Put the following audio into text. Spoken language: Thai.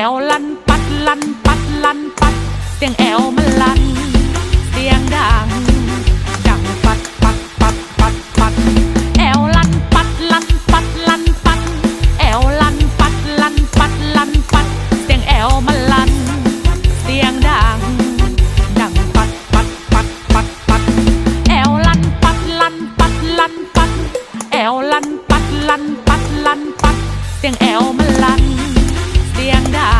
แอลลันปัดลันปัดลันปัด เสียงแอลมันลัน เสียงดัง ดังปัดปัดปัดปัดปัด แอลลันปัดลันปัดลันปัด แอลลันปัดลันปัดลันปัด เสียงแอลมันลัน เสียงดัง ดังปัดปัดปัดปัดปัด แอลลันปัดลันปัดลันปัด แอลลันปัดลันปัดลันปัด เสียงแอลมันลัน เสียงดัง